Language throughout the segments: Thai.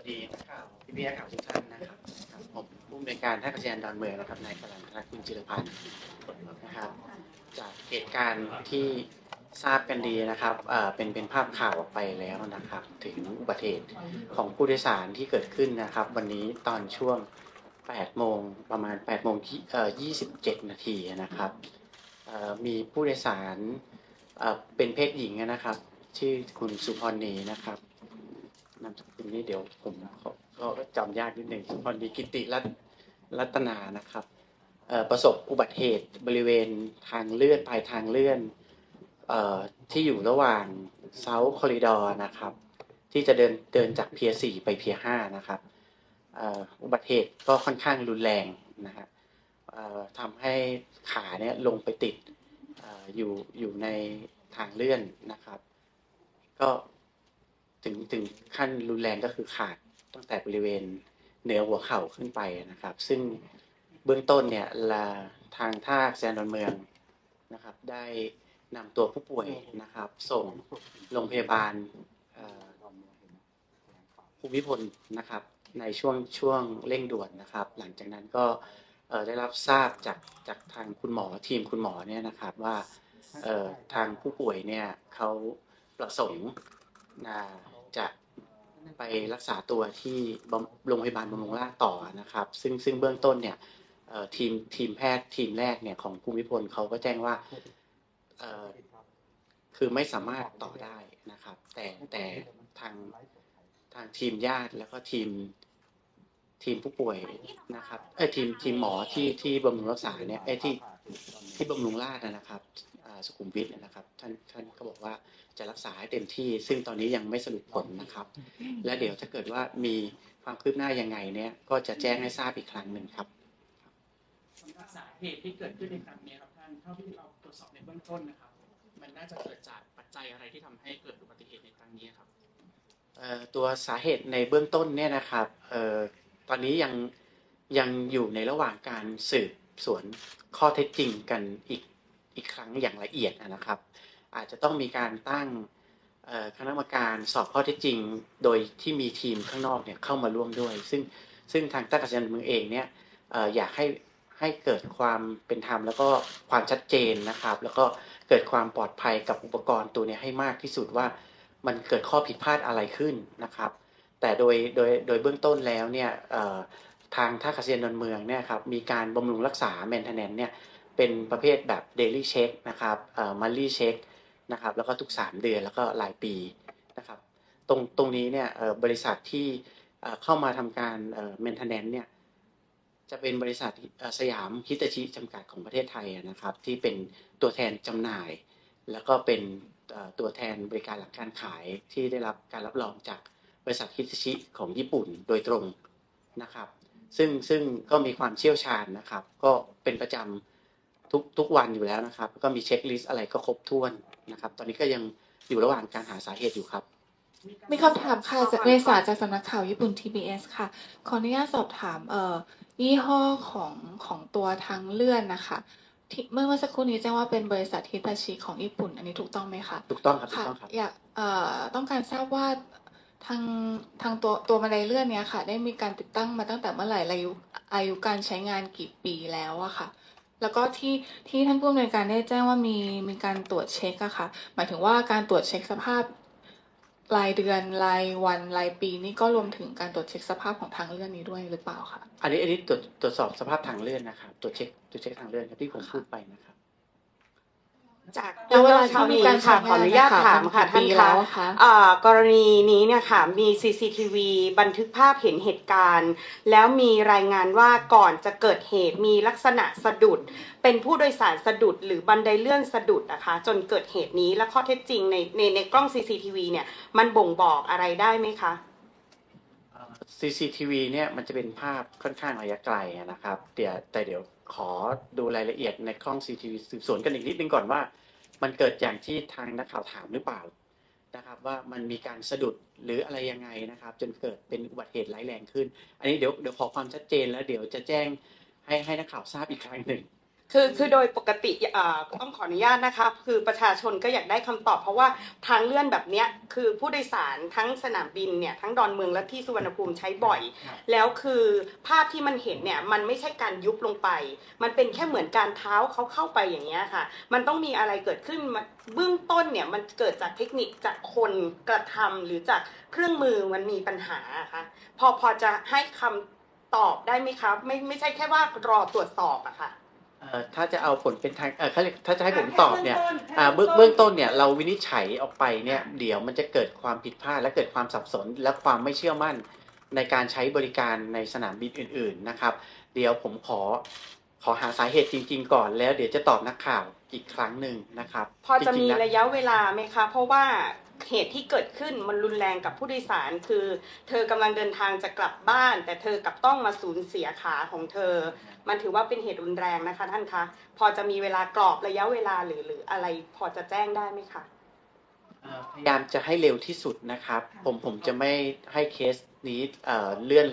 วัสดีนักข่าวพี่พี่นักข่าวทุกท่านนะครับผมผู้อำนวยการท่าอากาศยานดอนเมืองนะครับนายกรันทรคุณจิรพันธ์นะครับ จากเหตุการณ์ที่ทราบกันดีนะครับเป็นเป็นภาพข่าวออกไปแล้วนะครับ ถึงอุบัติเหตุของผู้โดยสารที่เกิดขึ้นนะครับ วันนี้ตอนช่วง 8 โมงประมาณ 8 โมงที่เอ่อ27 นาทีนะครับมีผู้โดยสารเอ่อเป็นเพศหญิงนะครับ ชื่อคุณสุพรณีนะครับ นามสกุลนี้เดี๋ยวผมขอก็จำยากนิดหนึ่งพรณีกิติรัตรัตนานะครับประสบอุบัติเหตุบริเวณทางเลื่อนปลายทางเลื่อนอที่อยู่ระหว่างเซาท์คอริดอร์นะครับ ที่จะเดินเดินจากเพียสี่ไปเพียห้านะครับอ,อุบัติเหตุก็ค่อนข้างรุนแรงนะฮะทำให้ขาเนี่ยลงไปติดออยู่อยู่ในทางเลื่อนนะครับ ก็ ถึงถึงขั้นรุนแรงก็คือขาดตั้งแต่บริเวณเหนือหัวเข่าขึ้นไปนะครับ ซึ่งเบื้องต้นเนี่ยละทางท่าอากาศยานดอนเมืองนะครับ ได้นำตัวผู้ป่วยนะครับ ส่งโรงพยาบาลภูมิพลนะครับ ในช่วงช่วงเร่งด่วนนะครับ หลังจากนั้นก็ได้รับทราบจากจากทางคุณหมอทีมคุณหมอเนี่ยนะครับว่าทางผู้ป่วยเนี่ยเขาประสงค์ จะไปรักษาตัวที่โรงพยาบาลบำรุงราษฎร์ต่อนะครับ ซึ่งซึ่งเบื้องต้นเนี่ยทีมทีมแพทย์ทีมแรกเนี่ยของภูมิพลเขาก็แจ้งว่าคือไม่สามารถต่อได้นะครับ แต่แต่ทางทางทีมญาติแล้วก็ทีมทีมผู้ป่วยนะครับเอ้ทีมทีมหมอที่ที่บำรุงรักษาเนี่ยไอ้ที่ที่บำรุงราษฎร์นะครับ สุขุมวิทนะครับท่านท่านก็บอกว่าจะรักษาให้เต็มที่ ซึ่งตอนนี้ยังไม่สรุปผลนะครับ และเดี๋ยวถ้าเกิดว่ามีความคืบหน้ายังไงเนี่ยก็จะแจ้งให้ทราบอีกครั้งหนึ่งครับสำหรับสาเหตุที่เกิดขึ้นในครั้งนี้ครับท่านเท่าที่เราตรวจสอบในเบื้องต้นนะครับ มันน่าจะเกิดจากปัจจัยอะไรที่ทำให้เกิดอุบัติเหตุในครั้งนี้ครับเอ่อตัวสาเหตุในเบื้องต้นเนี่ยนะครับเอ่อตอนนี้ยังยังอยู่ในระหว่างการสืบสวนข้อเท็จจริงกันอีก อีกครั้งอย่างละเอียดนะครับ อาจจะต้องมีการตั้งคณะกรรมการสอบข้อเท็จจริง โดยที่มีทีมข้างนอกเนี่ยเข้ามาร่วมด้วย ซึ่งซึ่งทางตั้งกระทรวงเมืองเองเนี่ยอออยากให้ให้เกิดความเป็นธรรมแล้วก็ความชัดเจนนะครับ แล้วก็เกิดความปลอดภัยกับอุปกรณ์ตัวนี้ให้มากที่สุดว่ามันเกิดข้อผิดพลาดอะไรขึ้นนะครับ แต่โดยโดยโดยเบื้องต้นแล้วเนี่ยทางท่าอากาศยานดอนเมืองเนี่ยครับมีการบำรุงรักษา maintenance เนี่ย เป็นประเภทแบบ daily check นะครับเอ่อ monthly check นะครับแล้วก็ทุก 3 เดือนแล้วก็รายปีนะครับตรงตรงนี้เนี่ยบริษัทที่เข้ามาทำการ maintenance เนี่ยจะเป็นบริษัทสยามฮิตาชิจำกัดของประเทศไทยนะครับ ที่เป็นตัวแทนจำหน่าย แล้วก็เป็นตัวแทนบริการหลังการขายที่ได้รับการรับรองจากบริษัทฮิตาชิของญี่ปุ่นโดยตรงนะครับ ซึ่งซึ่งก็มีความเชี่ยวชาญนะครับ ก็เป็นประจำ ทุกทุกวันอยู่แล้วนะครับ ก็มีเช็คลิสต์อะไรก็ครบถ้วนนะครับ ตอนนี้ก็ยังอยู่ระหว่างการหาสาเหตุอยู่ครับ มีคำถามค่ะจากเรศาจากสำนักข่าวญี่ปุ่น TBS ค่ะ ขออนุญาตสอบถามเอ่อยี่ห้อของของตัวทางเลื่อนนะคะที่เมื่อเมื่อสักครู่นี้แจ้งว่าเป็นบริษัทฮิตาชิของญี่ปุ่น อันนี้ถูกต้องไหมคะถูกต้องครับถูค่ะกต้องครับอยากเอ่อต้องการทราบว่าทางทางตัวตัวบันไดเลื่อนเนี้ยค่ะ ได้มีการติดตั้งมาตั้งแต่เมื่อไหร่อายุอายุการใช้งานกี่ปีแล้วอะค่ะ แล้วก็ที่ที่ท่านผู้อำนวยการได้แจ้งว่ามีมีการตรวจเช็คอะค่ะ หมายถึงว่าการตรวจเช็คสภาพรายเดือนรายวันรายปีนี่ก็รวมถึงการตรวจเช็คสภาพของทางเลื่อนนี้ด้วยหรือเปล่าคะอันนี้อันนี้ตรวจตรวจสอบสภาพทางเลื่อนนะครับตรวจเช็คตรวจเช็คทางเลื่อนครับที่ผมพูดไปนะครับ จากแล้วเวลาเช้าที่มีนี้การค่ะใช้ขออนุญาตงานถามค่ะเนี่ยค่ะท่านกี่ปีคะแล้วคะอ่ากรณีนี้เนี่ยค่ะมี CCTV บันทึกภาพเห็นเหตุการณ์ แล้วมีรายงานว่าก่อนจะเกิดเหตุมีลักษณะสะดุด เป็นผู้โดยสารสะดุด หรือบันไดเลื่อนสะดุดนะคะ จนเกิดเหตุนี้และข้อเท็จจริงในในในกล้อง CCTV เนี่ยมันบ่งบอกอะไรได้ไหมคะเอ่อ CCTV เนี่ยมันจะเป็นภาพค่อนข้างระยะไกลอะนะครับเดี๋ยวแต่เดี๋ยว ขอดูรายละเอียดในกล้อง CCTV สืบสวนกันอีกนิดนึงก่อนว่า มันเกิดอย่างที่ทางนักข่าวถามหรือเปล่านะครับ ว่ามันมีการสะดุดหรืออะไรยังไงนะครับ จนเกิดเป็นอุบัติเหตุร้ายแรงขึ้น อันนี้เดี๋ยวเดี๋ยวขอความชัดเจนแล้วเดี๋ยวจะแจ้งให้ให้นักข่าวทราบอีกครั้งหนึ่ง คือคือโดยปกติต้องขออนุญาตนะคะคือประชาชนก็อยากได้คำตอบ เพราะว่าทางเลื่อนแบบเนี้ยคือผู้โดยสารทั้งสนามบินเนี่ยทั้งดอนเมืองและที่สุวรรณภูมิใช้บ่อย แล้วคือภาพที่มันเห็นเนี่ยมันไม่ใช่การยุบลงไป มันเป็นแค่เหมือนการเท้าเขาเข้าไปอย่างเงี้ยค่ะ มันต้องมีอะไรเกิดขึ้นมันเบื้องต้นเนี่ยมันเกิดจากเทคนิคจากคนกระทำหรือจากเครื่องมือมันมีปัญหาอะคะพอพอจะให้คำตอบได้ไหมครับ ไม่ไม่ใช่แค่ว่ารอตรวจสอบอะค่ะเอ่อ ถ้าจะเอาผลเป็นทางเออเขาเรียกถ้าจะให้ผมตอบเนี่ยอ่าเบื้องเบื้องต้นเนี่ยเราวินิจฉัยออกไปเนี่ยเดี๋ยวมันจะเกิดความผิดพลาดและเกิดความสับสน และความไม่เชื่อมั่นในการใช้บริการในสนามบินอื่น ๆนะครับ เดี๋ยวผมขอขอหาสาเหตุจริง ๆ ก่อนแล้วเดี๋ยวจะตอบนักข่าวอีกครั้งหนึ่งนะครับ พอจะริมีงๆแล้วระยะเวลาไหมคะ เพราะว่าเหตุที่เกิดขึ้นมันรุนแรงกับผู้โดยสาร คือ เธอกำลังเดินทางจะกลับบ้าน แต่เธอกลับต้องมาสูญเสียขาของเธอ มันถือว่าเป็นเหตุรุนแรงนะคะ ท่านคะ พอจะมีเวลากรอบระยะเวลาหรือหรืออะไรพอจะแจ้งได้ไหมคะเอ่อพยายามจะให้เร็วที่สุดนะครับ ผมผมจะไม่ให้เคสนี้เอ่อเลื่อน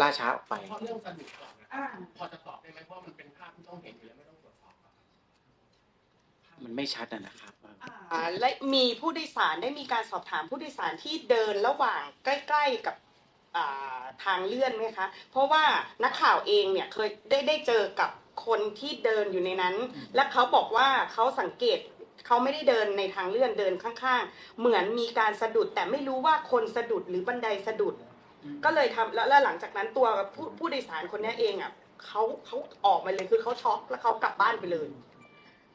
ล่าช้าออกไปเพราะเรื่องสนุกก่อนนะครับพอจะตอบได้ไหมเพราะมันเป็นภาพที่ต้องเห็นอยู่แล้วไม่ต้องตรวจสอบอะมันไม่ชัดอะนะครับอ่าและมีผู้โดยสารได้มีการสอบถามผู้โดยสารที่เดินระหว่างใกล้ ๆ กับอ่า ทางเลื่อนไหมคะ เพราะว่านักข่าวเองเนี่ยเคยได้ได้เจอกับคนที่เดินอยู่ในนั้น และเขาบอกว่าเขาสังเกตเขาไม่ได้เดินในทางเลื่อนเดินข้างๆ เหมือนมีการสะดุดแต่ไม่รู้ว่าคนสะดุดหรือบันไดสะดุด ก็เลยทำแล้วแล้วหลังจากนั้นตัวผู้ผู้โดยสารคนนี้เองอะเขาเขาออกมาเลยคือเขาช็อกแล้วเขากลับบ้านไปเลย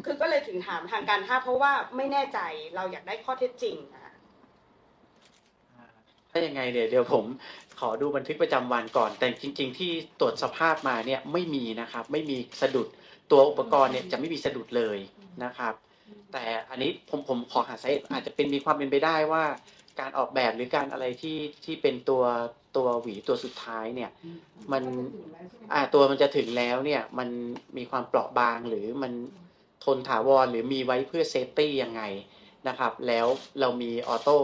คือก็เลยถึงถามทางการท่าเพราะว่าไม่แน่ใจเราอยากได้ข้อเท็จจริงนะคะถ้ายังไงเดี๋ยวเดี๋ยวผม ขอดูบันทึกประจำวันก่อน แต่จริง ๆ ที่ตรวจสภาพมาเนี่ยไม่มีนะครับ ไม่มีสะดุดตัวอุปกรณ์เนี่ยจะไม่มีสะดุดเลยนะครับ แต่อันนี้ผมผมขอหาสาเหตุอาจจะเป็นมีความเป็นไปได้ว่า การออกแบบหรือการอะไรที่ที่เป็นตัวตัวหวีตัวสุดท้ายเนี่ย มันอ่าตัวมันจะถึงแล้วเนี่ยมันมีความเปราะบางหรือมันทนถาวรหรือมีไว้เพื่อเซฟตี้ยังไงนะครับ แล้วเรามีออโต้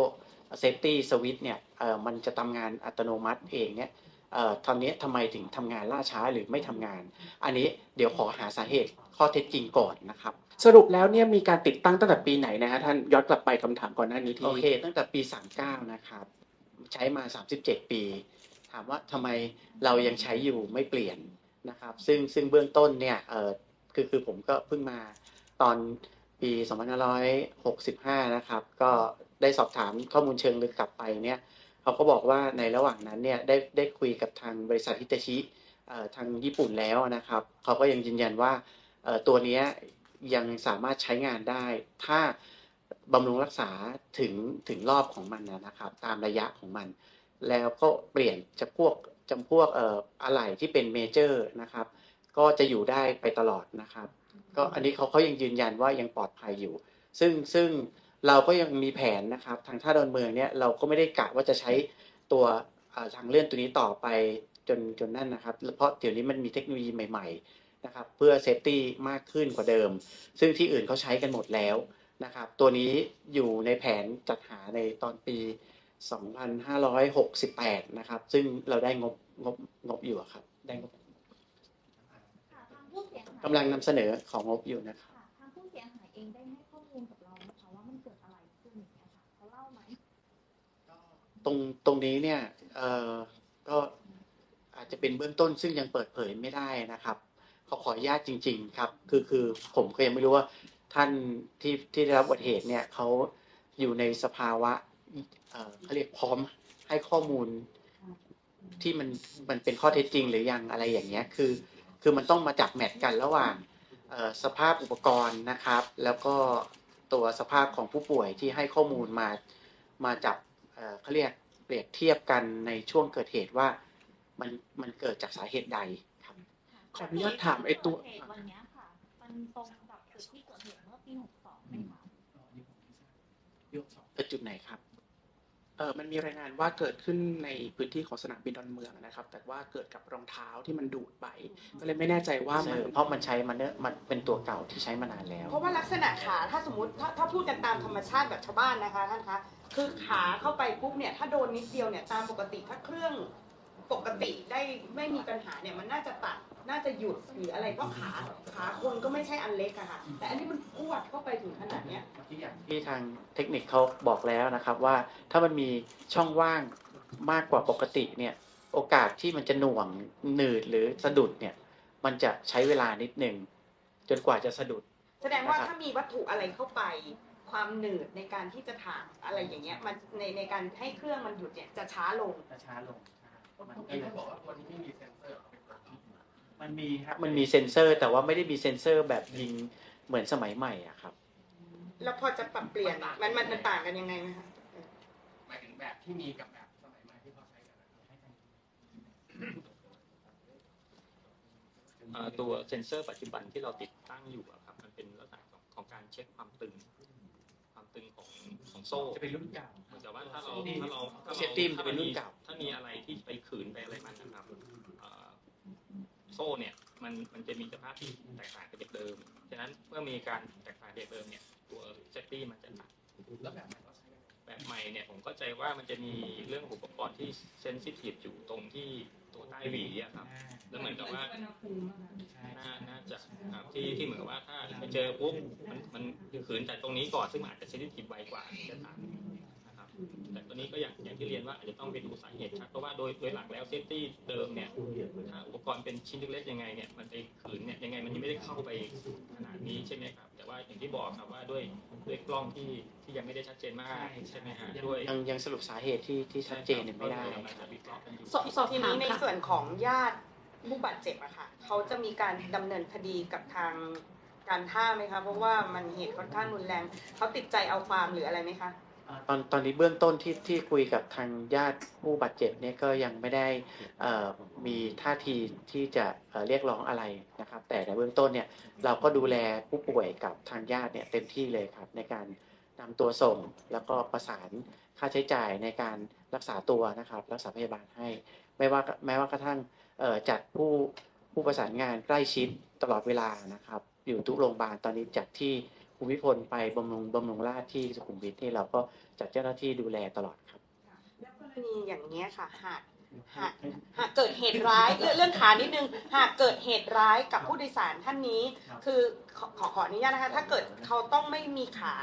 เซฟตี้สวิตเนี่ยเอ่อมันจะทำงานอัตโนมัติเองเนี่ยเอ่อตอนนี้ทำไมถึงทำงานล่าช้าหรือไม่ทำงาน อันนี้เดี๋ยวขอหาสาเหตุข้อเท็จจริงก่อนนะครับสรุปแล้วเนี่ยมีการติดตั้งตั้งแต่ปีไหนนะฮะท่านย้อนกลับไปคำถามก่อนหน้านี้ที่โอเค ตั้งแต่ปี 39 นะครับ ใช้มา 37 ปี ถามว่าทำไมเรายังใช้อยู่ไม่เปลี่ยนนะครับ ซึ่งซึ่งเบื้องต้นเนี่ยเออคือคือผมก็เพิ่งมาตอนปี 2565 นะครับ ก็ ได้สอบถามข้อมูลเชิงลึกกลับไปเนี่ยเขาก็บอกว่าในระหว่างนั้นเนี่ยได้ได้คุยกับทางบริษัทฮิตาชิทางญี่ปุ่นแล้วนะครับ เขาก็ยังยืนยันว่าตัวนี้ยังสามารถใช้งานได้ ถ้าบำรุงรักษาถึงถึงรอบของมันนะครับ ตามระยะของมัน แล้วก็เปลี่ยนจะพวกจำพวกเอ่ออะไหล่ที่เป็นเมเจอร์นะครับ ก็จะอยู่ได้ไปตลอดนะครับ ก็อันนี้เขาเขายังยืนยันว่ายังปลอดภัยอยู่ ซึ่งซึ่ง เราก็ยังมีแผนนะครับ ทางท่าดอนเมืองเนี่ยเราก็ไม่ได้กะว่าจะใช้ตัวเอ่อทางเลื่อนตัวนี้ต่อไปจนจนนั่นนะครับ เพราะเดี๋ยวนี้มันมีเทคโนโลยีใหม่ ๆ นะครับ เพื่อเซฟตี้มากขึ้นกว่าเดิม ซึ่งที่อื่นเขาใช้กันหมดแล้วนะครับ ตัวนี้อยู่ในแผนจัดหาในตอนปี 2568 นะครับ ซึ่งเราได้งบงบงบอยู่อะครับได้งบค่ะทางผู้เสียหายกำลังนำเสนอของงบอยู่นะครับ ตรงตรงนี้เนี่ยเอ่อก็อาจจะเป็นเบื้องต้นซึ่งยังเปิดเผยไม่ได้นะครับขอขออนุญาตจริง ๆ ครับ คือคือผมก็ยังไม่รู้ว่าท่านที่ที่ได้รับอุบัติเหตุเนี่ยเขาอยู่ในสภาวะเอ่อเขาเรียกพร้อมให้ข้อมูลที่มันมันเป็นข้อเท็จจริงหรือยังอะไรอย่างเงี้ยคือ คือมันต้องมาจับแมทกันระหว่างสภาพอุปกรณ์นะครับ แล้วก็ตัวสภาพของผู้ป่วยที่ให้ข้อมูลมามาจับ เอ่อเขาเรียกเปรียบเทียบกันในช่วงเกิดเหตุว่ามันมันเกิดจากสาเหตุใดครับขออนุญาตถามไอ้ตัวเหตุวันเนี้ยค่ะมันตรงกับจุดที่เกิดเหตุเมื่อปี62ไหมคะเป็นจุดไหนครับ เออมันมีรายงานว่าเกิดขึ้นในพื้นที่ของสนามบินดอนเมืองนะครับ แต่ว่าเกิดกับรองเท้าที่มันดูดไป ก็เลยไม่แน่ใจว่ามันเพราะมันใช้มันเนี่ยมันเป็นตัวเก่าที่ใช้มานานแล้ว เพราะว่าลักษณะขาถ้าสมมติถ้าถ้าพูดกันตามธรรมชาติแบบชาวบ้านนะคะท่านคะคือขาเข้าไปปุ๊บเนี่ยถ้าโดนนิดเดียวเนี่ยตามปกติถ้าเครื่องปกติได้ไม่มีปัญหาเนี่ยมันน่าจะตัด น่าจะหยุดหรืออะไรเพราะขาขาคนก็ไม่ใช่อันเล็กอะค่ะ แต่อันนี้มันพวดเข้าไปถึงขนาดเนี้ยที่ทางเทคนิคเขาบอกแล้วนะครับว่าถ้ามันมีช่องว่างมากกว่าปกติเนี่ยโอกาสที่มันจะหน่วงหนืดหรือสะดุดเนี่ยมันจะใช้เวลานิดหนึ่งจนกว่าจะสะดุด แสดงว่านะครับถ้ามีวัตถุอะไรเข้าไปความหนืดในการที่จะถางอะไรอย่างเงี้ยมันในในการให้เครื่องมันหยุดเนี่ยจะช้าลงจะช้าลงนะครับมันเมื่อก็กี้เลยท่านบอกว่าตัวนี้ไม่มีเซ็นเซอร์เป็นตัวที่ มันมีครับมันมีเซ็นเซอร์ แต่ว่าไม่ได้มีเซ็นเซอร์แบบยิงเหมือนสมัยใหม่อะครับ แล้วพอจะปรับเปลี่ยนมันมันมันต่างกันยังไงไหมคะหมายถึงแบบที่มีกับแบบสมัยใหม่ที่เขาใช้กันนะครับเอ่อตัวเซ็นเซอร์ปัจจุบันที่เราติดตั้งอยู่อะครับ มันเป็นลักษณะของของการเช็คความตึง ความตึงของของโซ่จะเป็นรุ่นเก่าเหมือนกับว่าถ้าเราเซฟตี้ถ้าเราถ้าเซฟตี้มันจะเป็นรุ่นเก่าถ้ามีอะไรที่ไปขืนไปอะไรมันนะครับเอ่อ โซ่เนี่ยมันมันจะมีสภาพที่แตกต่างจากเดิม ฉะนั้นเมื่อมีการแตกต่างจากเดิมเนี่ยตัวเซฟตี้มันจะต่างแล้วแบบใหม่ก็ใช้กันแบบใหม่เนี่ยผมเข้าใจว่ามันจะมีเรื่องอุปกรณ์ที่เซนซิทีฟอยู่ตรงที่ตัวใต้หวีอะครับ แล้วเหมือนกับว่าน่าน่าจะครับที่ที่เหมือนกับว่าถ้าไปเจอปุ๊บมันมันขืนจากตรงนี้ก่อนซึ่งมันอาจจะเซนซิทีฟไวกว่าที่จะตามนะครับ แต่ตัวนี้ก็อย่างอย่างที่เรียนว่าอาจจะต้องไปดูสาเหตุครับเพราะว่าโดยโดยหลักแล้วเซฟตี้เดิมเนี่ยถ้าอุปกรณ์เป็นชิ้นเล็กๆยังไงเนี่ยมันไปขืนเนี่ยยังไงมันยังไม่ได้เข้าไปขนาดนี้ใช่ไหมครับ แต่ว่าอย่างที่บอกครับว่าด้วยด้วยกล้องที่ที่ยังไม่ได้ชัดเจนมากใช่ไหมฮะด้วยยังยังสรุปสาเหตุที่ที่ชัดเจนเนี่ยไม่ได้ก็เลยกำลังจะวิเคราะห์กันอยู่สอบสอบทีนี้ในส่วนของญาติผู้บาดเจ็บอะค่ะเขาจะมีการดำเนินคดีกับทางการท่าไหมคะเพราะว่ามันเหตุค่อนข้างรุนแรงเขาติดใจเอาความหรืออะไรไหมคะ ตอนตอนนี้เบื้องต้นที่ที่คุยกับทางญาติผู้บาดเจ็บเนี่ยก็ยังไม่ได้มีท่าทีที่จะเเรียกร้องอะไรนะครับ แต่ในเบื้องต้นเนี่ยเราก็ดูแลผู้ป่วยกับทางญาติเนี่ยเต็มที่เลยครับในการนำตัวส่งแล้วก็ประสานค่าใช้จ่ายในการรักษาตัวนะครับรักษาพยาบาลให้ ไม่ว่าแม้ว่ากระทั่งจัดผู้ผู้ประสานงานใกล้ชิดตลอดเวลานะครับ อยู่ทุกโรงพยาบาลตอนนี้จากที่ ภูมิพลไปบำรุงบำรุงราษฎร์ที่สุขุมวิทนี่เราก็จัดเจ้าหน้าที่ดูแลตลอดครับแล้วกรณีอย่างเนี้ยค่ะหากหากหากเกิดเหตุร้ายเรื่องเรื่องขานิดนึงหากเกิดเหตุร้ายกับผู้โดยสารท่านนี้ คือขอขอขออนุญาตนะคะ ถ้าเกิดเขาต้องไม่มีขา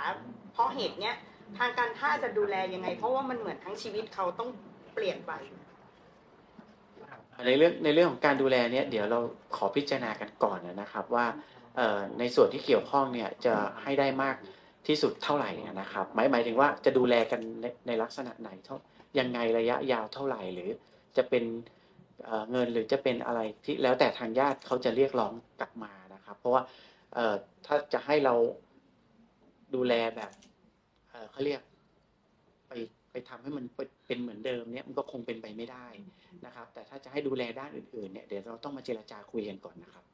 เพราะเหตุเนี้ยทางการท่าจะดูแลยังไง เพราะว่ามันเหมือนทั้งชีวิตเขาต้องเปลี่ยนไปในเรื่องในเรื่องของการดูแลเนี่ยเดี๋ยวเราขอพิจารณากันก่อนนะครับว่าเอ่อ ในส่วนที่เกี่ยวข้องเนี่ยจะให้ได้มากที่สุดเท่าไหร่นะครับหมายหมายถึงว่าจะดูแลกันในในลักษณะไหนเท่ายังไงระยะยาวเท่าไหร่หรือจะเป็นเเงินหรือจะเป็นอะไรที่แล้วแต่ทางญาติเขาจะเรียกร้องกลับมานะครับ เพราะว่าถ้าจะให้เราดูแลแบบเเขาเรียกไปไปทำให้มันเป็นเหมือนเดิมเนี่ยมันก็คงเป็นไปไม่ได้นะครับ แต่ถ้าจะให้ดูแลด้านอื่นๆเนี่ยเดี๋ยวเราต้องมาเจรจาคุยกันก่อนนะครับ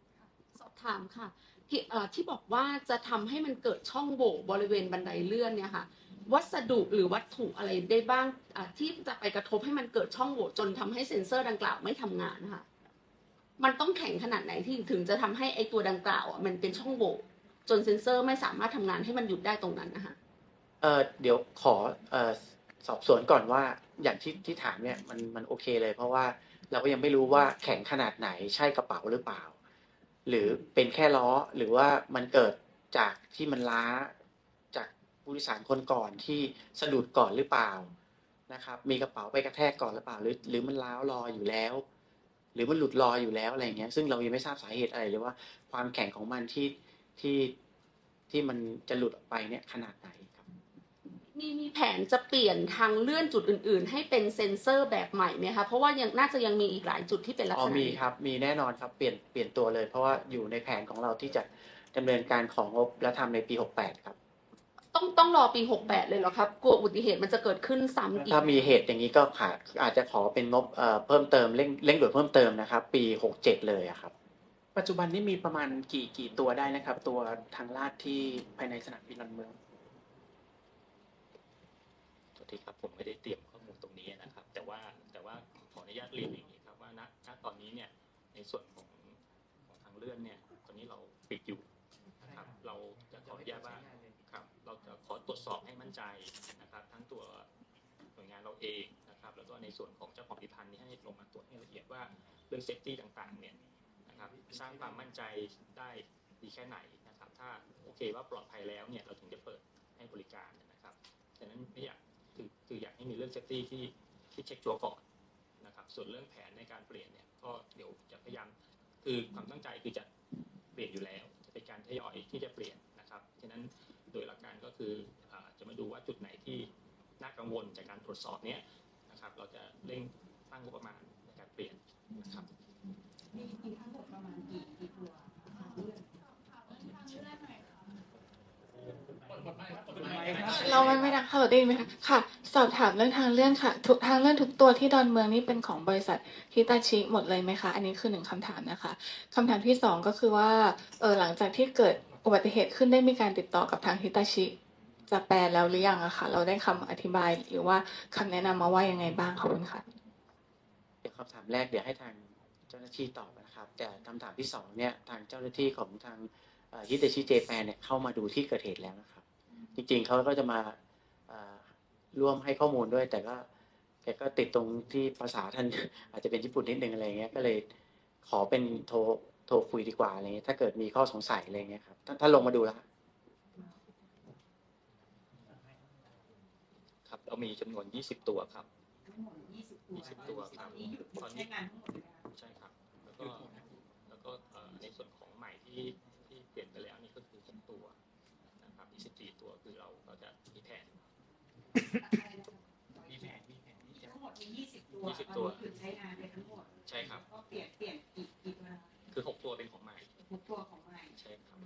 ถามค่ะที่ที่บอกว่าจะทำให้มันเกิดช่องโหว่บริเวณบันไดเลื่อนเนี่ยค่ะ วัสดุหรือวัตถุอะไรได้บ้างที่จะไปกระทบให้มันเกิดช่องโหว่จนทำให้เซ็นเซอร์ดังกล่าวไม่ทำงานนะคะมันต้องแข็งขนาดไหนที่ถึงจะทำให้ไอตัวดังกล่าวมันเป็นช่องโหว่จนเซ็นเซอร์ไม่สามารถทำงานให้มันหยุดได้ตรงนั้นนะคะเออเดี๋ยวขอเออสอบสวนก่อนว่าอย่างที่ที่ถามเนี่ยมันมันโอเคเลย เพราะว่าเราก็ยังไม่รู้ว่าแข็งขนาดไหนใช่กระเป๋าหรือเปล่า หรือเป็นแค่ล้อหรือว่ามันเกิดจากที่มันล้าจากผู้โดยสารคนก่อนที่สะดุดก่อนหรือเปล่านะครับ มีกระเป๋าไปกระแทกก่อนหรือเปล่าหรือ หรือมันล้าวรออยู่แล้ว หรือมันหลุดรออยู่แล้วอะไรเงี้ย ซึ่งเรายังไม่ทราบสาเหตุอะไรเลยว่า ความแข็งของมันที่ที่ที่มันจะหลุดออกไปเนี่ยขนาดไหน มีมีแผนจะเปลี่ยนทางเลื่อนจุดอื่น ๆ ให้เป็นเซ็นเซอร์แบบใหม่ไหมคะเพราะว่ายังน่าจะยังมีอีกหลายจุดที่เป็นลักอ๋อษณะมีนี้ครับ มีแน่นอนครับเปลี่ยนเปลี่ยนตัวเลย เพราะว่าอยู่ในแผนของเราที่จะดำเนินการของงบและทำในปี 68 ครับ ต้องต้องรอปี 68 เลยเหรอครับ กลัวอุบัติเหตุมันจะเกิดขึ้นซ้ำอีกถ้ามีเหตุอย่างนี้ก็ขาดอาจจะขอเป็นงบเอ่อเพิ่มเติมเร่งเร่งด่วนเพิ่มเติมนะครับ ปี 67 เลยอะครับ ปัจจุบันนี้มีประมาณกี่กี่ตัวได้นะครับ ตัวทางลาดที่ภายในสนามบินดอนเมือง สดีครับผมไม่ได้เตรียมข้อมูลตรงนี้นะครับ แต่ว่าแต่ว่าขออนุญาตเรียนอย่างนี้ครับว่าณณตอนนี้เนี่ยในส่วนของของทางเลื่อนเนี่ยตอนนี้เราปิดอยู่นะครับเราจะขออนุญาตว่าครับเราจะขอตรวจสอบให้มั่นใจนะครับ ทั้งตัวหน่วยงานเราเองนะครับ แล้วก็ในส่วนของเจ้าของพิพันธ์นี้ให้ให้ลงมาตรวจให้ละเอียดว่าเรื่องเซฟตี้ต่างๆเนี่ยนะครับสร้างความมั่นใจได้ดีแค่ไหนนะครับ ถ้าโอเคว่าปลอดภัยแล้วเนี่ยเราถึงจะเปิดให้บริการนะครับฉะนั้นไม่อยาก รื่องเซฟตี้ที่ที่เช็คชัวร์ก่อนนะครับส่วนเรื่องแผนในการเปลี่ยนเนี่ยก็เดี๋ยวจะพยายามคือความตั้งใจคือจะเปลี่ยนอยู่แล้ว จะเป็นการทยอยที่จะเปลี่ยนนะครับฉะนั้นโดยหลักการก็คืออจะมาดูว่าจุดไหนที่น่ากังวลจากการตรวจสอบเนี้ยนะครับ เราจะเร่งตั้งงบประมาณในการเปลี่ยนนะครับมีทั้งหมดประมาณกี่กี่ตัวทางเลื่อน เราไม่ไม่ดังค่ะเราได้ยินไหมคะค่ะ สอบถามเรื่องทางเลื่อนค่ะ ทุกทางเลื่อนทุกตัวที่ดอนเมืองนี่เป็นของบริษัทฮิตาชิหมดเลยไหมคะ อันนี้คือหนึ่งคำถามนะคะคำถามที่สองก็คือว่าเออหลังจากที่เกิดอุบัติเหตุขึ้นได้มีการติดต่อกับทางฮิตาชิจะแปลแล้วหรือยังอะคะเราได้คำอธิบายหรือว่าคำแนะนำมาว่ายังไงบ้างขอบคุณค่ะเดี๋ยวคำถามแรกเดี๋ยวให้ทางเจ้าหน้าที่ตอบนะครับ แต่คำถามที่สองเนี่ยทางเจ้าหน้าที่ของทางฮิตาชิเจแปนเนี่ยเข้ามาดูที่เกิดเหตุแล้วนะครับ จริง ๆเขาก็จะมาเอ่อร่วมให้ข้อมูลด้วย แต่ก็แกก็ติดตรงที่ภาษาท่านอาจจะเป็นญี่ปุ่นนิดนึงอะไรเงี้ยก็เลยขอเป็นโทรโทรคุยดีกว่าอะไรเงี้ยถ้าเกิดมีข้อสงสัยอะไรเงี้ยครับท่านท่านลงมาดูแล้วครับเรามีจำนวน 20 ตัวครับทั้งหมด20 ตัว20ตัวครับนี้หยุดหมดใช้งานทั้งหมดเลยค่ะใช่ครับ แล้วก็แล้วก็เอ่อในส่วนของใหม่ที่ที่เปลี่ยนไปแล้วนี่ก็คือ6ตัวนะครับอีก 14ตัวคือเราก็จะมีแผนมีแผนมีแผนที่จะทั้งหมดมี20 ตัว20ตัวตอนนี้หยุดใช้งานไปทั้งหมดใช่ครับ ก็เปลี่ยนเปลี่ยนกี่กี่ตัวนะคะคือ6ตัวเป็นของใหม่หกตัวของใหม่ใช่ครับ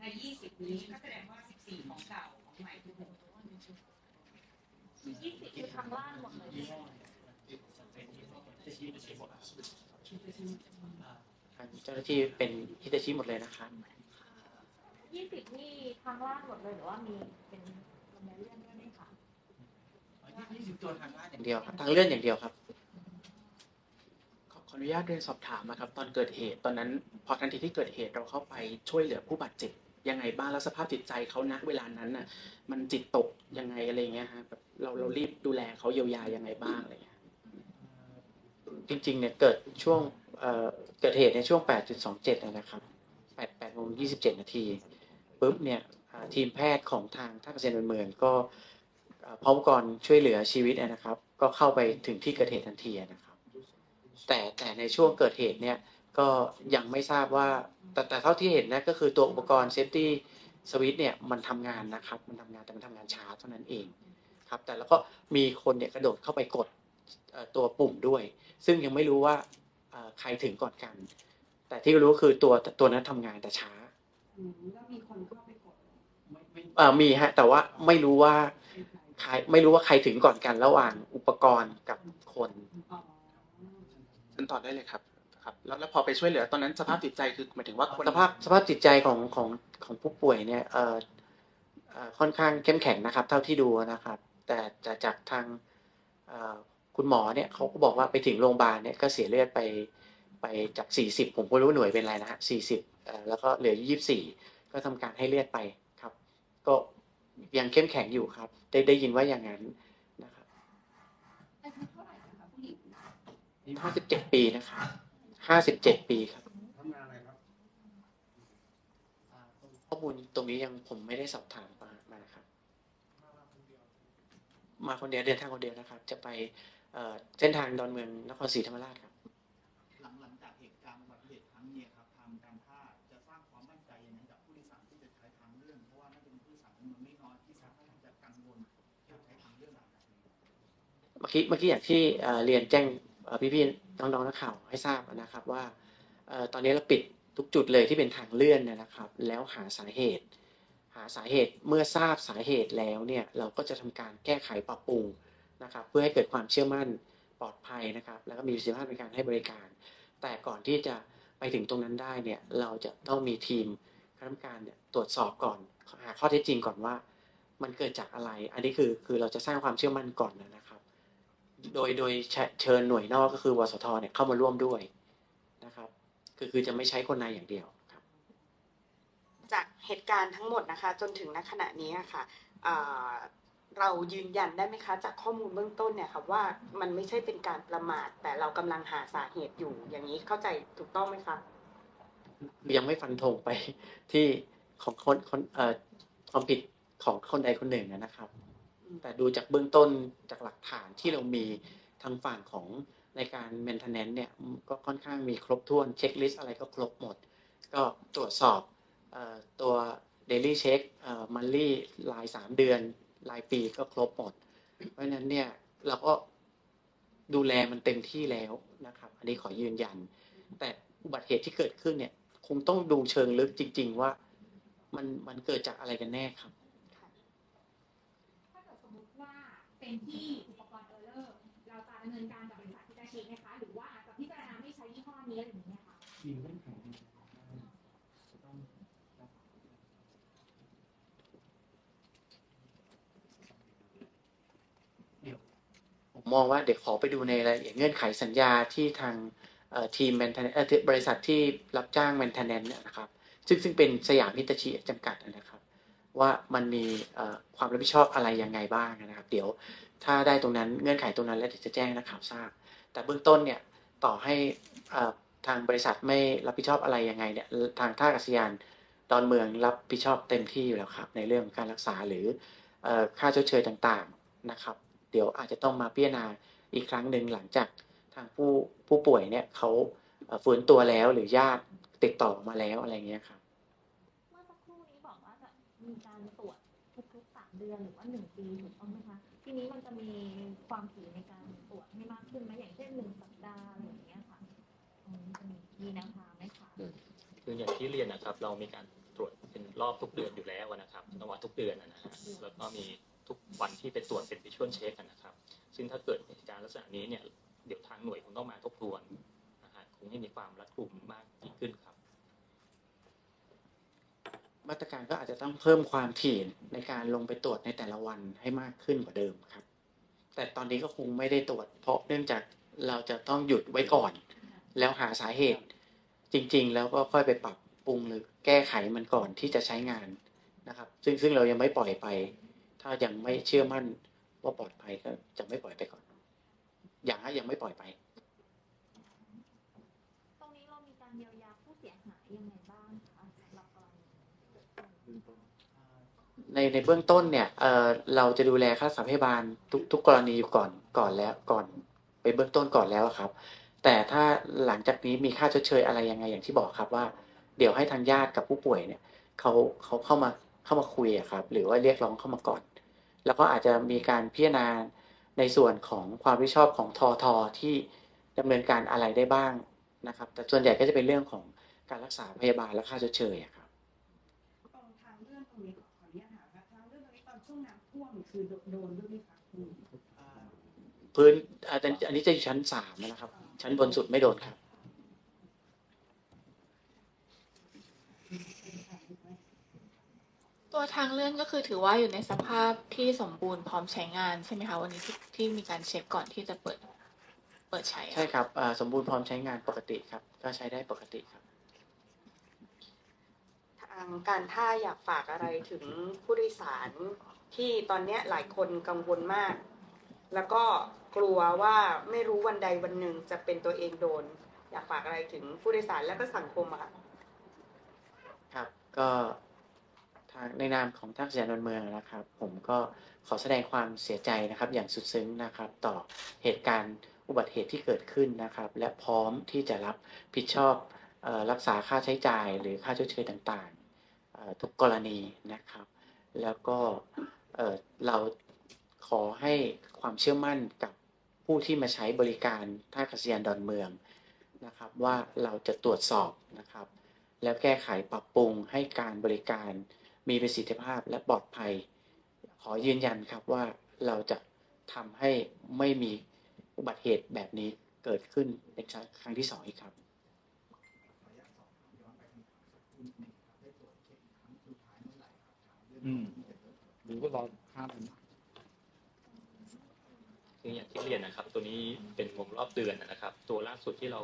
ใน 20 นี้ก็แสดงว่า 14 ของเก่าของใหม่ทุกหมด20คือทางล่างหมดเลย ทางเจ้าหน้าที่เป็นฮิตาชิหมดเลยนะครับ20นี่ ทางล่างหมดเลยหรือว่ามีเป็นบันไดเลื่อนด้วยไหมคะ20ตัวทางล่างอย่างเดียวครับทางเลื่อนอย่างเดียวครับ ขอขออนุญาตเรียนสอบถามนะครับ ตอนเกิดเหตุตอนนั้น พอทันทีที่เกิดเหตุเราเข้าไปช่วยเหลือผู้บาดเจ็บยังไงบ้างแล้วสภาพจิตใจเขาณเวลานั้นน่ะ มันจิตตกยังไงอะไรเงี้ยฮะแบบเราเรารีบดูแลเขาเยียวยายังไงบ้างอะไรเงี้ยจริงๆเนี่ยเกิดช่วงเอ่อเกิดเหตุในช่วง 8.27 นะครับ8 8โมง27 นาทีปุ๊บเนี่ย ทีมแพทย์ของทางท่าเกษตรเมืองก็พร้อมกรณ์ช่วยเหลือชีวิตนะครับ ก็เข้าไปถึงที่เกิดเหตุทันทีนะครับ แต่แต่ในช่วงเกิดเหตุเนี่ยก็ยังไม่ทราบว่าแต่แต่เท่าที่เห็นนะก็คือตัวอุปกรณ์เซฟตี้สวิตเนี่ยมันทำงานนะครับ มันทำงานแต่มันทำงานช้าเท่านั้นเองครับ แต่แล้วก็มีคนเนี่ยกระโดดเข้าไปกดตัวปุ่มด้วย ซึ่งยังไม่รู้ว่าใครถึงก่อนกัน แต่ที่รู้คือตัวตัวนั้นทำงานแต่ช้าแล้วมีคนเข้าไปกด ไม่ไม่ เอ่อมีฮะ แต่ว่าไม่รู้ว่าเป็นใครใครไม่รู้ว่าใครถึงก่อนกันระหว่างอุปกรณ์กับคนอ๋อฉันตอบได้เลยครับ ครับ แล้วแล้วพอไปช่วยเหลือตอนนั้นสภาพจิตใจคือหมายถึงว่าคนสภาพสภาพจิตใจของของของผู้ป่วยเนี่ยเอ่อเอ่อค่อนข้างเข้มแข็งนะครับ เท่าที่ดูนะครับ แต่แต่จากทางเอ่อคุณหมอเนี่ยเขาก็บอกว่าไปถึงโรงพยาบาลเนี่ยก็เสียเลือดไปไปจาก 40 ผมก็รู้หน่วยเป็นอะไรนะฮะ40เอ่อแล้วก็เหลือ 24 ก็ทำการให้เลือดไปครับ ก็ยังเข้มแข็งอยู่ครับ ได้ได้ยินว่าอย่างนั้นนะครับอายุเท่าไหร่นะคะผู้หญิงนี่57ปีนะครับ57ปีครับทำงานอะไรครับข้อมูลตรงนี้ยังผมไม่ได้สอบถามมามานะครับ มาคนเดียวเดินทางคนเดียวนะครับ จะไปเอ่อเส้นทางดอนเมืองนครศรีธรรมราชครับ เมื่อกี้เมื่อกี้อย่างที่เรียนแจ้งพี่ๆน้องๆนักข่าวให้ทราบนะครับว่าตอนนี้เราปิดทุกจุดเลยที่เป็นทางเลื่อนนะครับ แล้วหาสาเหตุ หาสาเหตุเมื่อทราบสาเหตุแล้วเนี่ยเราก็จะทำการแก้ไขปรับปรุงนะครับ เพื่อให้เกิดความเชื่อมั่นปลอดภัยนะครับ แล้วก็มีประสิทธิภาพในการให้บริการ แต่ก่อนที่จะไปถึงตรงนั้นได้เนี่ยเราจะต้องมีทีมคณะกรรมการเนี่ยตรวจสอบก่อนหาข้อเท็จจริงก่อนว่า มันเกิดจากอะไร อันนี้คือคือเราจะสร้างความเชื่อมั่นก่อนนะครับ โดยโดยเชเชิญหน่วยนอกก็คือวสทเนี่ยเข้ามาร่วมด้วยนะครับ คือคือจะไม่ใช้คนในอย่างเดียวครับ จากเหตุการณ์ทั้งหมดนะคะ จนถึงณขณะนี้อะค่ะอ่าเรายืนยันได้ไหมคะ จากข้อมูลเบื้องต้นเนี่ยค่ะว่ามันไม่ใช่เป็นการประมาท แต่เรากำลังหาสาเหตุอยู่อย่างนี้เข้าใจถูกต้องไหมคะยังไม่ฟันธงไปที่ของคนคนเอ่อความผิดของคนใดคนหนึ่งนะครับ แต่ดูจากเบื้องต้นจากหลักฐานที่เรามีทางฝั่งของในการ maintenance เนี่ยก็ค่อนข้างมีครบถ้วนเช็คลิสต์อะไรก็ครบหมด ก็ตรวจสอบออตัว daily check เอ่อ monthly รายสามเดือนรายปีก็ครบหมด เพราะฉะนั้นเนี่ยเราก็ดูแลมันเต็มที่แล้วนะครับ อันนี้ขอยืนยัน แต่อุบัติเหตุที่เกิดขึ้นเนี่ยคงต้องดูเชิงลึกจริง ๆ ว่ามันมันเกิดจากอะไรกันแน่ครับ ถ้าเกิดสมมติว่า เป็นที่อุปกรณ์เออร์เลอร์เราจะดำเนินการกับบริษัทที่จะเช็คไหมคะ หรือว่าอาจจะพิจารณาไม่ใช้ยี่ห้อนี้อะไรอย่างเงี้ยค่ะมีเงื่อนไขต้องผมมองว่าเดี๋ยวขอไปดูในรายละเอียดเงื่อนไขสัญญาที่ทางทีม maintenance เอ่อบริษัทที่รับจ้าง maintenance เนี่ยนะครับ ซึ่งซึ่งเป็นสยามฮิตาชิจำกัดนะครับ ว่ามันมีความรับผิดชอบอะไรยังไงบ้างนะครับ เดี๋ยวถ้าได้ตรงนั้นเงื่อนไขตรงนั้นแล้วเดี๋ยวจะแจ้งนักข่าวทราบ แต่เบื้องต้นเนี่ยต่อให้ทางบริษัทไม่รับผิดชอบอะไรยังไงเนี่ยทางท่าอากาศยานดอนเมืองรับผิดชอบเต็มที่อยู่แล้วครับ ในเรื่องการรักษาหรือค่าชดเชยต่างๆนะครับ เดี๋ยวอาจจะต้องมาพิจารณาอีกครั้งหนึ่งหลังจากทางผู้ผู้ป่วยเนี่ยเขาฟื้นตัวแล้วหรือญาติติดต่อมาแล้วอะไรเงี้ยครับ เมื่อสักครู่นี้บอกว่าจะมีการตรวจทุกๆสาม เดือนหรือว่าหนึ่งปีถูกต้องไหมคะ ทีนี้มันจะมีความถี่ในการตรวจให้มากขึ้นไหมอย่างเช่นหนึ่งสัปดาห์อะไรอย่างเงี้ยค่ะตรงนี้จะมีแนวทางไหมคะคืออย่างที่เรียนนะครับ เรามีการตรวจเป็นรอบทุกเดือนอยู่แล้วนะครับต้องว่าทุกเดือนนะฮะแล้วก็มีทุกวันที่ไปตรวจเป็นวิชวลเช็คกันนะครับ ซึ่งถ้าเกิดเหตุการณ์ลักษณะนี้เนี่ยเดี๋ยวทางหน่วยคงต้องมาทบทวนนะฮะคงให้มีความรัดกุมมากยิ่งขึ้นครับ มาตรการก็อาจจะต้องเพิ่มความถี่ในการลงไปตรวจในแต่ละวันให้มากขึ้นกว่าเดิมครับ แต่ตอนนี้ก็คงไม่ได้ตรวจ เพราะเนื่องจากเราจะต้องหยุดไว้ก่อน แล้วหาสาเหตุ จริง ๆ แล้วก็ค่อยไปปรับปรุงหรือแก้ไขมันก่อนที่จะใช้งานนะครับ ซึ่งซึ่งเรายังไม่ปล่อยไป ถ้ายังไม่เชื่อมั่นว่าปลอดภัยก็จะไม่ปล่อยไปก่อน อย่างนั้นยังไม่ปล่อยไป ตรงนี้เรามีการเยียวยาผู้เสียหายยังไงบ้างคะสำหรับกรณีเกิดขึ้น ในในเบื้องต้นเนี่ยเออเราจะดูแลค่าสัมพยาบาลทุกทุกกรณีอยู่ก่อนก่อนแล้วก่อนไปเบื้องต้นก่อนแล้วครับ แต่ถ้าหลังจากนี้มีค่าชดเชยอะไรยังไงอย่างที่บอกครับว่า เดี๋ยวให้ทางญาติกับผู้ป่วยเนี่ยเขาเขาเข้ามาเข้ามาคุยครับ หรือว่าเรียกร้องเข้ามาก่อน แล้วก็อาจจะมีการพิจารณาในส่วนของความรับผิดชอบของทอทอที่ดำเนินการอะไรได้บ้างนะครับ แต่ส่วนใหญ่ก็จะเป็นเรื่องของการรักษาพยาบาลและค่าชดเชยครับ คือโดโดนด้วยไหมคะอืมพื้นอาจจะอันนี้จะอยู่ชั้นสามนะครับ ชั้นบนสุดไม่โดนครับ ตัวทางเลื่อนก็คือถือว่าอยู่ในสภาพที่สมบูรณ์พร้อมใช้งานใช่ไหมคะวันนี้ที่ที่มีการเช็คก่อนที่จะเปิด เปิดใช้อะใช่ครับอ่าสมบูรณ์พร้อมใช้งานปกติครับ ก็ใช้ได้ปกติครับทางการท่าอยากฝากอะไรถึงผู้โดยสาร ที่ตอนนี้หลายคนกังวลมาก แล้วก็กลัวว่าไม่รู้วันใดวันหนึ่งจะเป็นตัวเองโดน อยากฝากอะไรถึงผู้โดยสารและก็สังคมอะค่ะครับก็ทางในนามของท่าอากาศยานดอนเมืองนะครับ ผมก็ขอแสดงความเสียใจนะครับ อย่างสุดซึ้งนะครับ ต่อเหตุการณ์อุบัติเหตุที่เกิดขึ้นนะครับ และพร้อมที่จะรับผิดชอบออรักษาค่าใช้จ่ายหรือค่าชดเชยต่างๆทุกกรณีนะครับ แล้วก็ เเราขอให้ความเชื่อมั่นกับผู้ที่มาใช้บริการท่าอากาศยานดอนเมืองนะครับว่าเราจะตรวจสอบนะครับ แล้วแก้ไขปรับปรุงให้การบริการมีประสิทธิภาพและปลอดภัย ขอยืนยันครับว่าเราจะทำให้ไม่มีอุบัติเหตุแบบนี้เกิดขึ้นในครั้งที่สองอีกครับขออ ผมก็รอข้ามคืออย่างที่เรียนนะครับ ตัวนี้เป็นวงรอบเดือนนะครับ ตัวล่าสุดที่เรา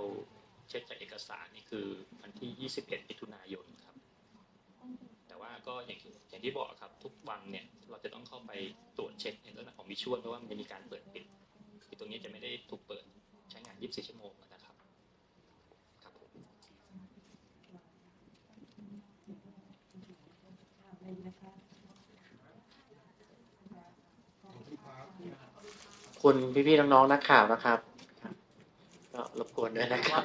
เช็คจากเอกสารนี่คือวันที่ 21มิถุนายนครับ แต่ว่าก็อย่างที่อย่างที่บอกครับ ทุกวันเนี่ยเราจะต้องเข้าไปตรวจเช็คในเรื่องของวิชวลเพราะว่ามันจะมีการเปิดปิดคือตรงนี้จะไม่ได้ถูกเปิดใช้งาน 24 ชั่วโมงนะ คุณพี่ๆน้องๆนักข่าวนะครับก็รบกวนด้วยนะครับ